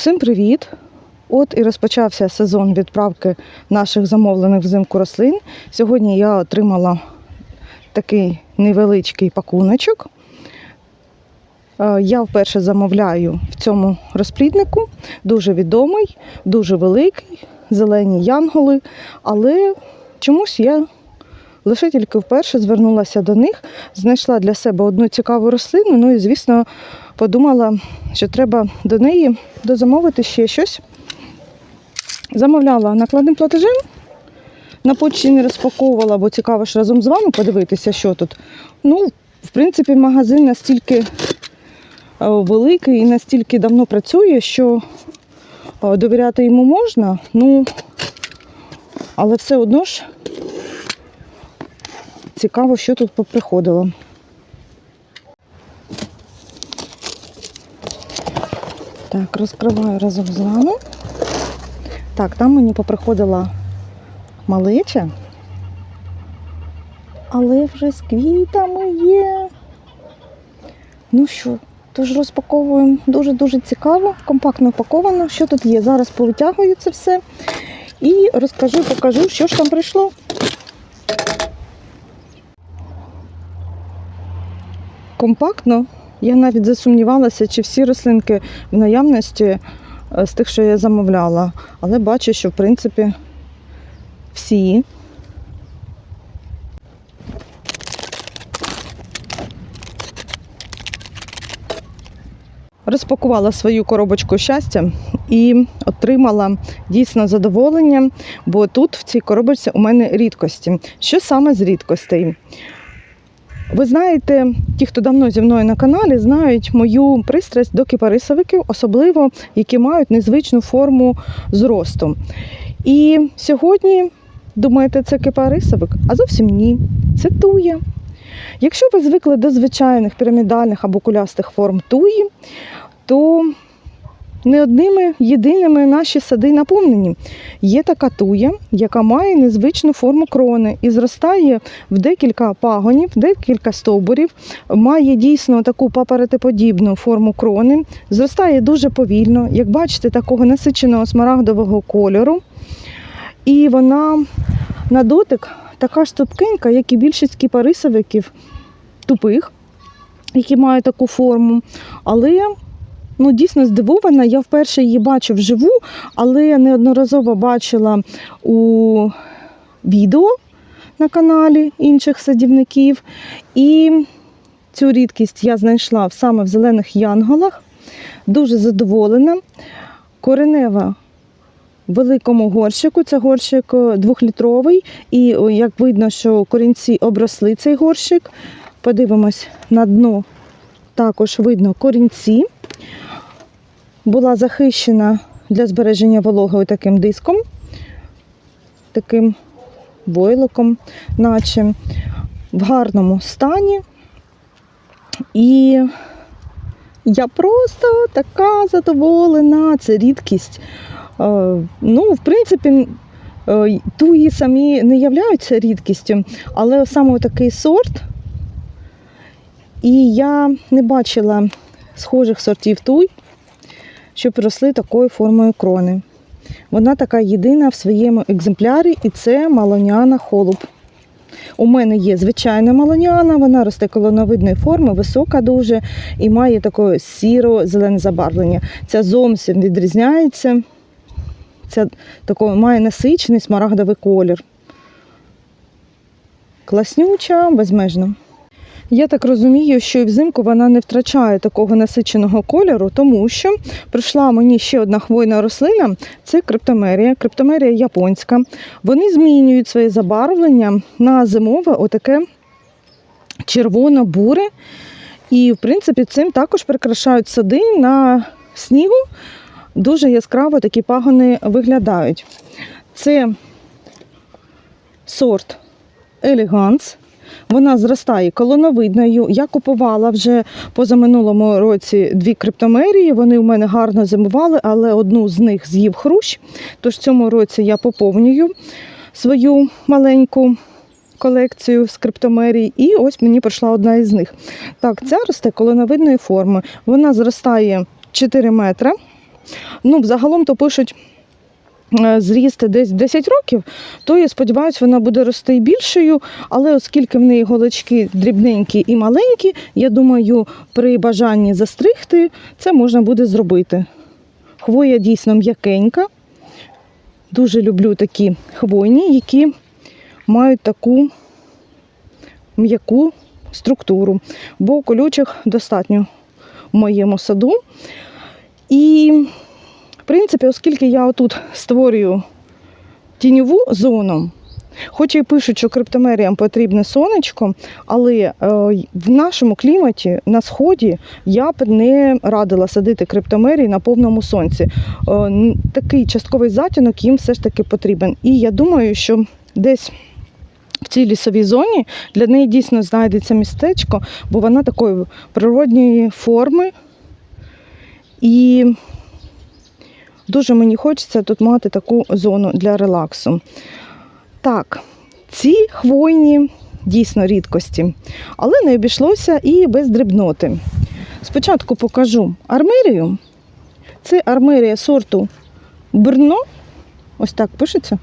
Всім привіт! От і розпочався сезон відправки наших замовлених взимку рослин. Сьогодні я отримала такий невеличкий пакуночок. Е, Я вперше замовляю в цьому розпліднику. Дуже відомий, дуже великий, зелені янголи. Але чомусь я лише тільки вперше звернулася до них, знайшла для себе одну цікаву рослину. Ну і, звісно, подумала, що треба до неї дозамовити ще щось. Замовляла накладним платежем. На почті не розпаковувала, бо цікаво ж разом з вами подивитися, що тут. Ну, в принципі, магазин настільки е, великий і настільки давно працює, що е, довіряти йому можна. Ну, але все одно ж цікаво, що тут поприходило. Так, розкриваю разом з вами. Так, там мені поприходила малеча, але вже з квітами є. Ну що, тож розпаковуємо дуже-дуже цікаво, компактно упаковано. Що тут є? Зараз повитягую це все і розкажу, покажу, що ж там прийшло. Компактно. Я навіть засумнівалася, чи всі рослинки в наявності е, з тих, що я замовляла. Але бачу, що в принципі всі. Розпакувала свою коробочку щастя і отримала дійсно задоволення, бо тут в цій коробочці у мене рідкості. Що саме з рідкостей? Ви знаєте, ті, хто давно зі мною на каналі, знають мою пристрасть до кипарисовиків, особливо які мають незвичну форму зросту. І сьогодні думаєте, це кипарисовик? А зовсім ні. Це туя. Якщо ви звикли до звичайних пірамідальних або кулястих форм туї, то не одними єдиними наші сади наповнені. Є така туя, яка має незвичну форму крони і зростає в декілька пагонів, декілька стовбурів, має дійсно таку папоротиподібну форму крони, зростає дуже повільно, як бачите, такого насиченого смарагдового кольору. І вона на дотик така ж тупкенька, як і більшість кіпарисовиків тупих, які мають таку форму. Але ну, дійсно здивована. Я вперше її бачу вживу, але неодноразово бачила у відео на каналі інших садівників. І цю рідкість я знайшла саме в зелених янголах. Дуже задоволена. Коренева в великому горщику. Це горщик е, двохлітровий. І як видно, що корінці обросли цей горщик. Подивимось на дно. Також видно корінці. Була захищена для збереження вологи таким диском, таким бойликом, наче в гарному стані. І я просто така задоволена, це рідкість. Е, Ну, в принципі, е, туї самі не являються рідкістю, але саме такий сорт. І я не бачила схожих сортів туй, щоб росли такою формою крони. Вона така єдина в своєму екземплярі, і це малоняна холуб. У мене є звичайна малоняна, вона росте колоновидної форми, висока дуже і має таке сіро-зелене забарвлення. Ця зовсім відрізняється. Ця тако, має насичений смарагдовий колір. Класнюча, безмежно. Я так розумію, що і взимку вона не втрачає такого насиченого кольору, тому що прийшла мені ще одна хвойна рослина це криптомерія, криптомерія японська. Вони змінюють своє забарвлення на зимове, отаке червоно-буре. І, в принципі, цим також прикрашають сади на снігу. Дуже яскраво такі пагони виглядають. Це сорт Елеганс. Вона зростає колоновидною. Я купувала вже позаминулому році дві криптомерії. Вони у мене гарно зимували, але одну з них з'їв хрущ. Тож в цьому році я поповнюю свою маленьку колекцію з криптомерій. І ось мені прийшла одна із них. Так, ця росте колоновидної форми. Вона зростає 4 метри. Ну, взагалом то пишуть. Е, Зріст десь 10 років, то я сподіваюся, вона буде рости більшою. Але оскільки в неї голочки дрібненькі і маленькі, я думаю, при бажанні застригти це можна буде зробити. Хвоя дійсно м'якенька. Дуже люблю такі хвойні, які мають таку м'яку структуру, бо колючих достатньо в моєму саду. І, принципі, оскільки я отут створюю тіньову зону, хоч і пишуть, що криптомеріям потрібне сонечко, але е, в нашому кліматі на сході я б не радила садити криптомерії на повному сонці. Е, такий частковий затінок їм все ж таки потрібен. І я думаю, що десь в цій лісовій зоні для неї дійсно знайдеться містечко, бо вона такої природньої форми. І дуже мені хочеться тут мати таку зону для релаксу. Так, ці хвойні дійсно рідкості, але не обійшлося і без дрібноти. Спочатку покажу армерію. Це армерія сорту Брно. Ось так пишеться.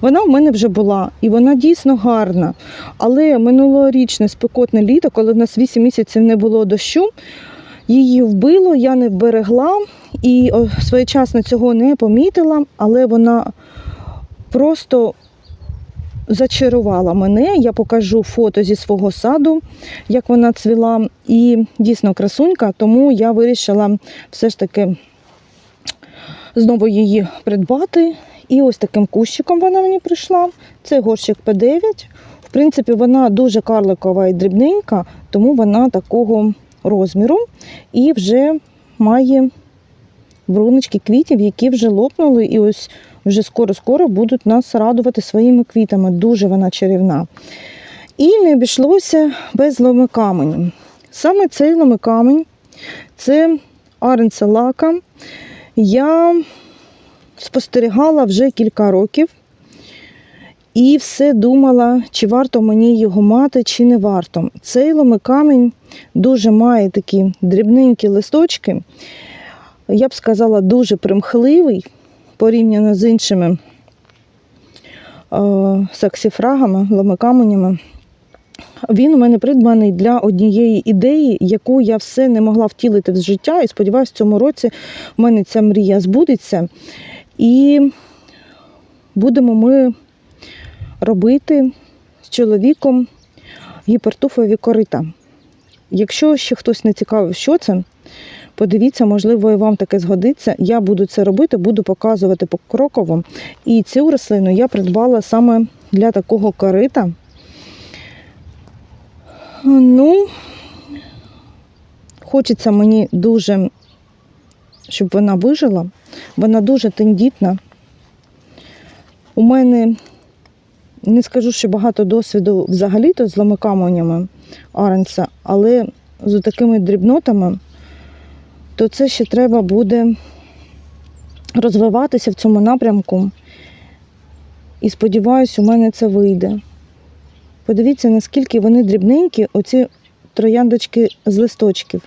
Вона в мене вже була, і вона дійсно гарна. Але минулорічне спекотне літо, коли в нас 8 місяців не було дощу, її вбило, я не берегла і своєчасно цього не помітила, але вона просто зачарувала мене. Я покажу фото зі свого саду, як вона цвіла, і дійсно красунька, тому я вирішила все ж таки знову її придбати. І ось таким кущиком вона мені прийшла. Це горщик П9. В принципі, вона дуже карликова і дрібненька, тому вона такого розміру і вже має бруночки квітів, які вже лопнули, і ось вже скоро-скоро будуть нас радувати своїми квітами. Дуже вона чарівна. І не обійшлося без ломикаменю. Саме цей ломикамень це аренцелака. Я спостерігала вже кілька років і все думала, чи варто мені його мати, чи не варто. Цей ломикамінь дуже має такі дрібненькі листочки. Я б сказала, дуже примхливий порівняно з іншими е, саксіфрагами, ломикаменями. Він у мене придбаний для однієї ідеї, яку я все не могла втілити в життя. І сподіваюся, в цьому році в мене ця мрія збудеться. І будемо ми робити з чоловіком гіпертуфові корита. Якщо ще хтось не цікавив, що це, подивіться, можливо, і вам таке згодиться. Я буду це робити, буду показувати покроково. І цю рослину я придбала саме для такого корита. Ну, хочеться мені дуже, щоб вона вижила. Вона дуже тендітна. У мене не скажу, що багато досвіду взагалі-то з ломикаменями Аренса, але з такими дрібнотами, то це ще треба буде розвиватися в цьому напрямку. І сподіваюся, у мене це вийде. Подивіться, наскільки вони дрібненькі, оці трояндочки з листочків.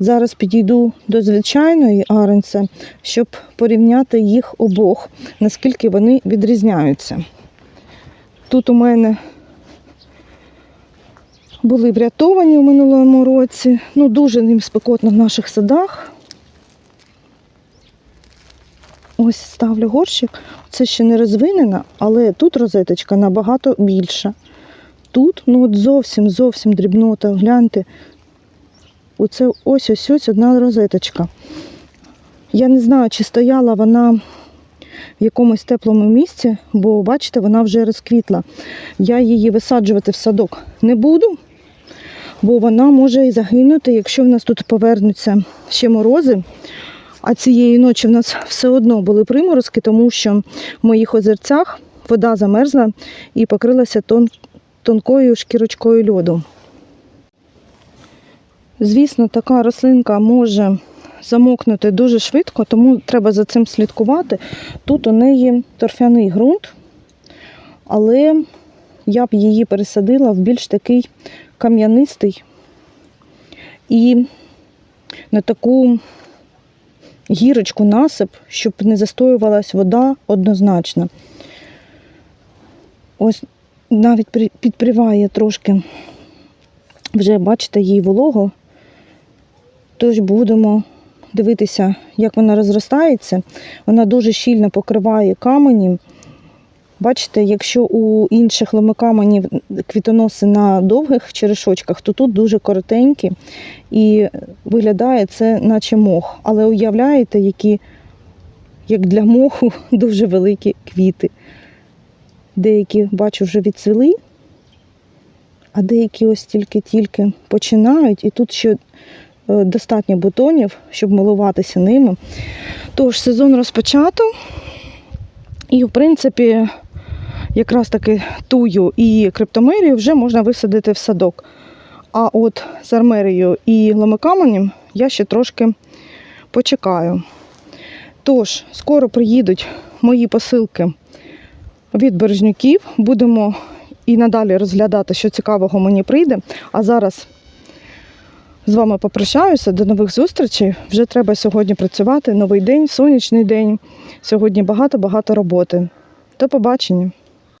Зараз підійду до звичайної аренса, щоб порівняти їх обох, наскільки вони відрізняються. Тут у мене були врятовані у минулому році. Ну, дуже ним спекотно в наших садах. Ось ставлю горщик. Це ще не розвинена, але тут розеточка набагато більша. Тут ну от зовсім зовсім дрібнота. Гляньте, оце ось ось ось одна розеточка. Я не знаю, чи стояла вона в якомусь теплому місці, бо бачите, вона вже розквітла. Я її висаджувати в садок не буду, бо вона може і загинути, якщо в нас тут повернуться ще морози. А цієї ночі в нас все одно були приморозки, тому що в моїх озерцях вода замерзла і покрилася тон, тонкою шкірочкою льоду. Звісно, така рослинка може замокнути дуже швидко, тому треба за цим слідкувати. Тут у неї торфяний ґрунт, але я б її пересадила в більш такий кам'янистий і на таку гірочку, насип, щоб не застоювалась вода однозначно. Ось навіть при- підпріває трошки. Вже бачите, їй волого. Тож будемо дивитися, як вона розростається. Вона дуже щільно покриває камені. Бачите, якщо у інших ломикаменів квітоноси на довгих черешочках, то тут дуже коротенькі і виглядає це наче мох. Але уявляєте, які, як для моху, дуже великі квіти. Деякі, бачу, вже відцвіли, а деякі ось тільки-тільки починають. І тут ще е, достатньо бутонів, щоб милуватися ними. Тож сезон розпочато. І, в принципі, якраз таки тую і криптомерію вже можна висадити в садок. А от з армерією і ломикаменем я ще трошки почекаю. Тож, скоро приїдуть мої посилки від бережнюків. Будемо і надалі розглядати, що цікавого мені прийде. А зараз з вами попрощаюся. До нових зустрічей. Вже треба сьогодні працювати. Новий день, сонячний день. Сьогодні багато-багато роботи. До побачення.